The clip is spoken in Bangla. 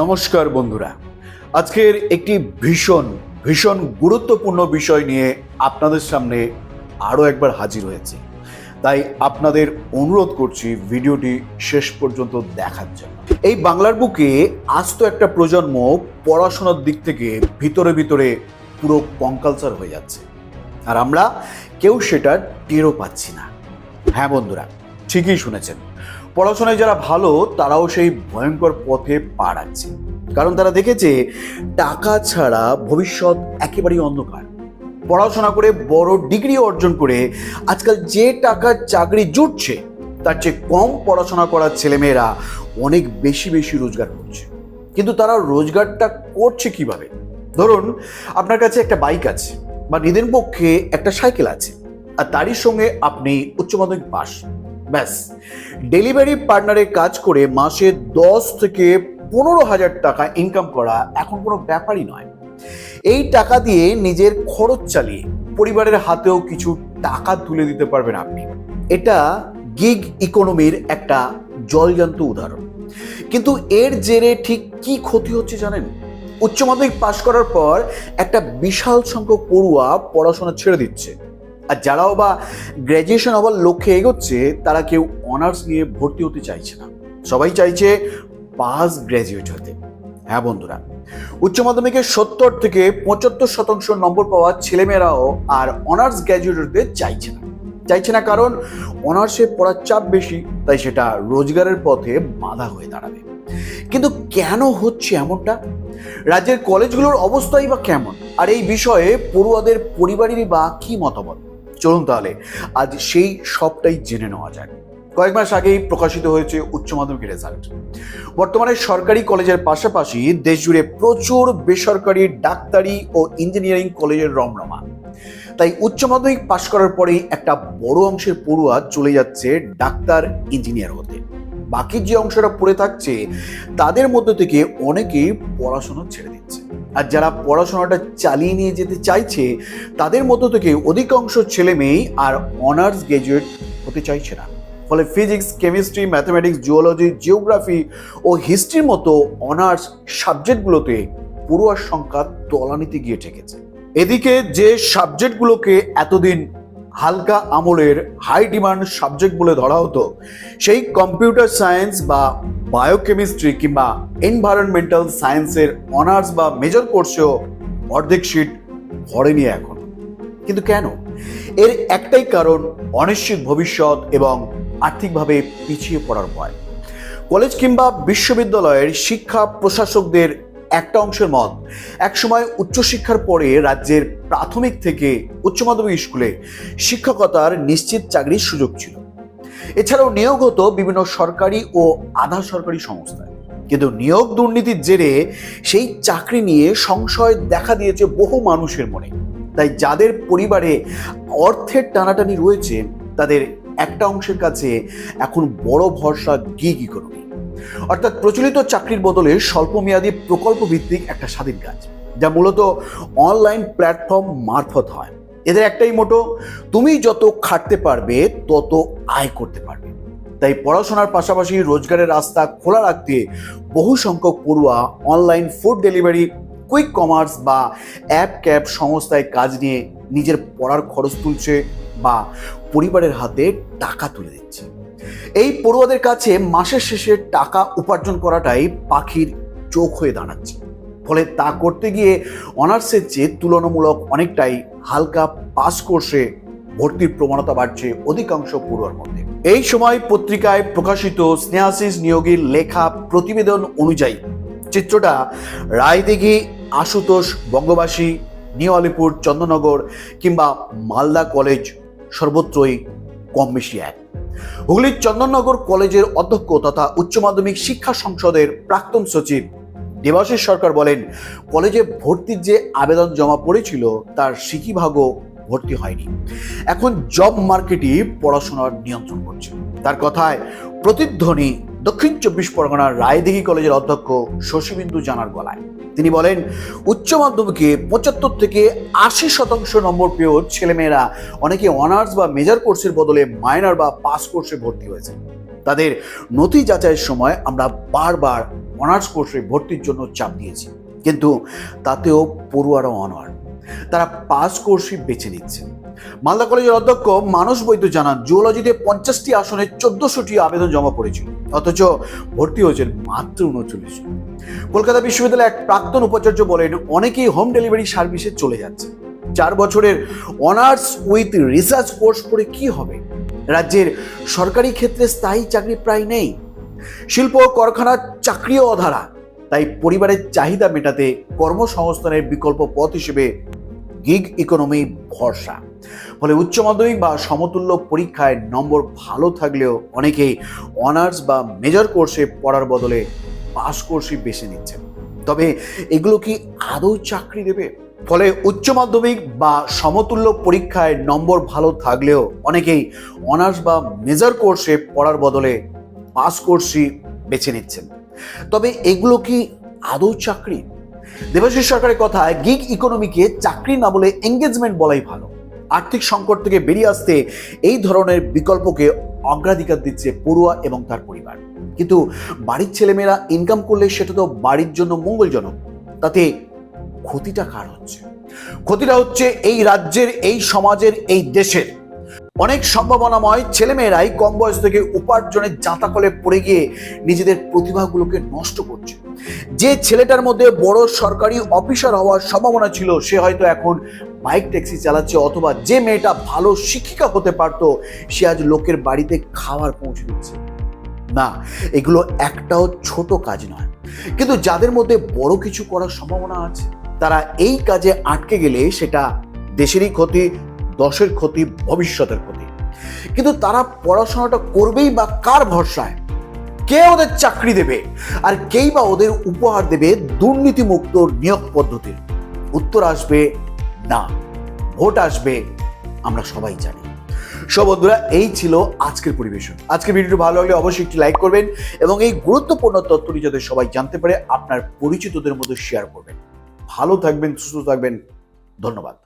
নমস্কার বন্ধুরা। আজকের একটি ভীষণ ভীষণ গুরুত্বপূর্ণ বিষয় নিয়ে আপনাদের সামনে আরও একবার হাজির হয়েছে। তাই আপনাদের অনুরোধ করছি ভিডিওটি শেষ পর্যন্ত দেখার জন্য। এই বাংলার বুকে আজ তো একটা প্রজন্ম পড়াশোনার দিক থেকে ভিতরে ভিতরে পুরো কঙ্কালচার হয়ে যাচ্ছে। আর আমরা কেউ সেটা টেরও পাচ্ছি না। হ্যাঁ বন্ধুরা, ঠিকই শুনেছেন। পড়াশোনায় যারা ভালো, তারাও সেই ভয়ঙ্কর পথে পা রাখছে। কারণ তারা দেখেছে, টাকা ছাড়া ভবিষ্যৎ একেবারেই অন্ধকার। পড়াশোনা করে বড় ডিগ্রি অর্জন করে আজকাল যে টাকার চাকরি জুটছে, তার চেয়ে কম পড়াশোনা করার ছেলেমেয়েরা অনেক বেশি বেশি রোজগার করছে। কিন্তু তারা রোজগারটা করছে কীভাবে? ধরুন, আপনার কাছে একটা বাইক আছে, বা নিদেন পক্ষে একটা সাইকেল আছে, আর তারই সঙ্গে আপনি উচ্চ মাধ্যমিক পাস ব্যাস। ডেলিভারি পার্টনারে কাজ করে মাসে দশ থেকে পনেরো হাজার টাকা ইনকাম করা এখন কোনো ব্যাপারই নয়। এই টাকা দিয়ে নিজের খরচ চালিয়ে পরিবারের হাতেও কিছু টাকা তুলে দিতে পারবেন আপনি। এটা গিগ ইকোনমির একটা জলজান্ত উদাহরণ। কিন্তু এর জেরে ঠিক কি ক্ষতি হচ্ছে জানেন? উচ্চ মাধ্যমিক পাশ করার পর একটা বিশাল সংখ্যক পড়ুয়া পড়াশোনা ছেড়ে দিচ্ছে। আর যারাও বা গ্র্যাজুয়েশন হওয়ার লক্ষ্যে এগোচ্ছে, তারা কেউ অনার্স নিয়ে ভর্তি হতে চাইছে না। সবাই চাইছে পাস গ্র্যাজুয়েট হতে। হ্যাঁ বন্ধুরা, উচ্চ মাধ্যমিকের সত্তর থেকে পঁচাত্তর শতাংশ নম্বর পাওয়া ছেলেমেয়েরাও আর অনার্স গ্র্যাজুয়েট হতে চাইছে না। চাইছে না কারণ অনার্সে পড়ার চাপ বেশি, তাই সেটা রোজগারের পথে বাধা হয়ে দাঁড়াবে। কিন্তু কেন হচ্ছে এমনটা? রাজ্যের কলেজগুলোর অবস্থাই বা কেমন? আর এই বিষয়ে পড়ুয়াদের পরিবারেরই বা কি মতামত? চলুন তাহলে, আজ সেই সবটাই জেনে নেওয়া যাক। কয়েক মাস আগেই প্রকাশিত হয়েছে উচ্চ মাধ্যমিক রেজাল্ট। বর্তমানে সরকারি কলেজের পাশাপাশি দেশ জুড়ে প্রচুর বেসরকারি ডাক্তারি ও ইঞ্জিনিয়ারিং কলেজের রমরমা। তাই উচ্চ মাধ্যমিক পাশ করার পরেই একটা বড় অংশের পড়ুয়া চলে যাচ্ছে ডাক্তার, ইঞ্জিনিয়ার হতে। বাকি যে অংশটা পড়ে থাকছে, তাদের মধ্যে থেকে অনেকেই পড়াশোনা ছেড়ে দিচ্ছে। আর যারা পড়াশোনাটা চালিয়ে নিয়ে যেতে চাইছে, তাদের মধ্য থেকে অধিকাংশ ছেলে মেয়েই আর অনার্স গ্র্যাজুয়েট হতে চাইছে না। ফলে physics, chemistry, mathematics, geology, geography ও হিস্ট্রির মতো অনার্স সাবজেক্টগুলোতে পড়ুয়ার সংখ্যা তলানিতে গিয়ে ঠেকেছে। এদিকে যে সাবজেক্টগুলোকে এতদিন হালকা আমলের হাই ডিমান্ড সাবজেক্ট বলে ধরা হতো। সেই কম্পিউটার সায়েন্স বা বায়োকেমিস্ট্রি কিংবা এনভায়রনমেন্টাল সায়েন্সের অনার্স বা মেজর কোর্সেও অর্ধেক সিট ভরেনি এখন। কিন্তু কেন? এর একটাই কারণ অনিশ্চিত ভবিষ্যৎ এবং আর্থিকভাবে পিছিয়ে পড়ার ভয়। কলেজ কিংবা বিশ্ববিদ্যালয়ের শিক্ষা প্রশাসকদের একটা অংশের মত। একসময় উচ্চশিক্ষার পরে রাজ্যের প্রাথমিক থেকে উচ্চ মাধ্যমিক স্কুলে শিক্ষকতার নিশ্চিত চাকরির সুযোগ ছিল। এছাড়াও নিয়োগ হতো বিভিন্ন সরকারি ও আধা সরকারি সংস্থায়। কিন্তু নিয়োগ দুর্নীতির জেরে সেই চাকরি নিয়ে সংশয় দেখা দিয়েছে বহু মানুষের মনে। তাই যাদের পরিবারে অর্থের টানাটানি রয়েছে, তাদের একটা অংশের কাছে এখন বড় ভরসা গিগ ইকোনমি অর্থাৎ প্রচলিত চাকরির বদলে স্বল্পমেয়াদী প্রকল্প ভিত্তিক একটা স্বাধীন কাজ, যা মূলত অনলাইন প্ল্যাটফর্ম মারফত হয়। এদের একটাই মোটো, তুমি যত খাটতে পারবে, তত আয় করতে পারবে। তাই পড়াশোনার পাশাপাশি রোজগারের রাস্তা খোলা রাখতে বহু সংখ্যক পড়ুয়া online food delivery, quick commerce বা অ্যাপ ক্যাব সংস্থায় কাজ নিয়ে নিজের পড়ার খরচ তুলছে বা পরিবারের হাতে টাকা তুলে দিচ্ছে। এই পড়ুয়াদের কাছে মাসের শেষে টাকা উপার্জন করাটাই পাখির চোখ হয়ে দাঁড়াচ্ছে। ফলে তা করতে গিয়ে অনার্সের চেয়ে তুলনামূলক অনেকটাই হালকা পাস কোর্সে ভর্তির প্রবণতা বাড়ছে অধিকাংশ পড়ুয়ার মধ্যে। এই সময় পত্রিকায় প্রকাশিত স্নেহাশিস নিয়োগীর লেখা প্রতিবেদন অনুযায়ী চিত্রটা রায়দিঘি, আশুতোষ, বঙ্গবাসী, নিউ আলিপুর, চন্দ্রনগর কিংবা মালদা কলেজ সর্বত্রই কম বেশি এক। হুগলির চন্দননগর কলেজের অধ্যক্ষ তথা উচ্চ মাধ্যমিক শিক্ষা সংসদের প্রাক্তন সচিব দেবাশিস সরকার বলেন, কলেজে ভর্তির যে আবেদন জমা পড়েছিল, তার সিকিভাগও ভর্তি হয়নি। এখন জব মার্কেটই পড়াশোনার নিয়ন্ত্রণ করছে। তার কথায় প্রতিধ্বনি দক্ষিণ চব্বিশ পরগনার রায়দিঘি কলেজের অধ্যক্ষ শশীবিন্দু জানার গলায়। তিনি বলেন, উচ্চ মাধ্যমিকে পঁচাত্তর থেকে আশি শতাংশ নম্বর পেয়েও ছেলেমেয়েরা অনেকে অনার্স বা মেজর কোর্সের বদলে মাইনার বা পাস কোর্সে ভর্তি হয়েছে। তাদের নথি যাচাইয়ের সময় আমরা বারবার অনার্স কোর্সে ভর্তির জন্য চাপ দিয়েছি। কিন্তু তাতেও পড়ুয়ারা অনার তারা পাস কোর্সই বেছে নিচ্ছে মালদা কলেজের অধ্যক্ষ মানস বৈদ্য জানান জুওলজিতে পঞ্চাশটি আসনে চোদ্দশোটি আবেদন জমা পড়েছিল, অথচ ভর্তি হয়েছেন মাত্র উনচল্লিশ কলকাতা বিশ্ববিদ্যালয়ের এক প্রাক্তন উপাচার্য বলেন, অনেকেই হোম ডেলিভারি সার্ভিসে চলে যাচ্ছে। চার বছরের অনার্স উইথ রিসার্চ কোর্স করে কি হবে? রাজ্যের সরকারি ক্ষেত্রে স্থায়ী চাকরি প্রায় নেই। শিল্প কারখানার চাকরিও অধারা, তাই পরিবারের চাহিদা মেটাতে কর্মসংস্থানের বিকল্প পথ হিসেবে গিগ ইকোনমি ভরসা। ফলে উচ্চ মাধ্যমিক বা সমতুল্য পরীক্ষায় নম্বর ভালো থাকলেও অনেকেই অনার্স বা মেজর কোর্সে পড়ার বদলে পাস কোর্সই বেছে নিচ্ছেন তবে এগুলো কি আদৌ চাকরি দেবে? ফলে উচ্চ মাধ্যমিক বা সমতুল্য পরীক্ষায় নম্বর ভালো থাকলেও অনেকেই অনার্স বা মেজর কোর্সে পড়ার বদলে পাস কোর্সই বেছে নিচ্ছেন। তবে এগুলো কি আদৌ চাকরি? দেবাশিস সরকারের কথায় গিগ ইকোনমিকে চাকরি না বলে এঙ্গেজমেন্ট বলাই ভালো। আর্থিক সংকট থেকে বেরিয়ে আসতে এই ধরনের বিকল্পকে অগ্রাধিকার দিচ্ছে পড়ুয়া এবং তার পরিবার। কিন্তু বাড়ির ছেলেমেয়েরা ইনকাম করলে সেটা তো বাড়ির জন্য মঙ্গলজনক। তাতে ক্ষতিটা কার হচ্ছে? ক্ষতিটা হচ্ছে এই রাজ্যের, এই সমাজের, এই দেশের। অনেক সম্ভাবনাময় ছেলেমেয়েরাই কম বয়স থেকে উপার্জনের জাঁতাকলে পড়ে গিয়ে নিজেদের প্রতিভাগুলোকে নষ্ট করছে। যে ছেলেটার মধ্যে বড় সরকারি অফিসার হওয়ার সম্ভাবনা ছিল, সে হয়তো এখন বাইক ট্যাক্সি চালাচ্ছে অথবা যে মেয়েটা ভালো শিক্ষিকা হতে পারতো, সে আজ লোকের বাড়িতে খাবার পৌঁছে দিচ্ছে। না, এগুলো একটাও ছোট কাজ নয়। কিন্তু যাদের মধ্যে বড় কিছু করার সম্ভাবনা আছে, তারা এই কাজে আটকে গেলে সেটা দেশেরই ক্ষতি, দশের ক্ষতি, ভবিষ্যতের ক্ষতি। কিন্তু তারা পড়াশোনাটা করবেই বা কার ভরসায়? কে ওদের চাকরি দেবে? আর কেই বা ওদের উপহার দেবে দুর্নীতিমুক্ত নিয়োগ পদ্ধতির? উত্তর আসবে না, ভোট আসবে, আমরা সবাই জানি। সব বন্ধুরা, এই ছিল আজকের পরিবেশন। আজকের ভিডিওটি ভালো লাগলে অবশ্যই একটি লাইক করবেন এবং এই গুরুত্বপূর্ণ তথ্যটি যাতে সবাই জানতে পারে, আপনার পরিচিতদের মধ্যে শেয়ার করবেন। ভালো থাকবেন, সুস্থ থাকবেন, ধন্যবাদ।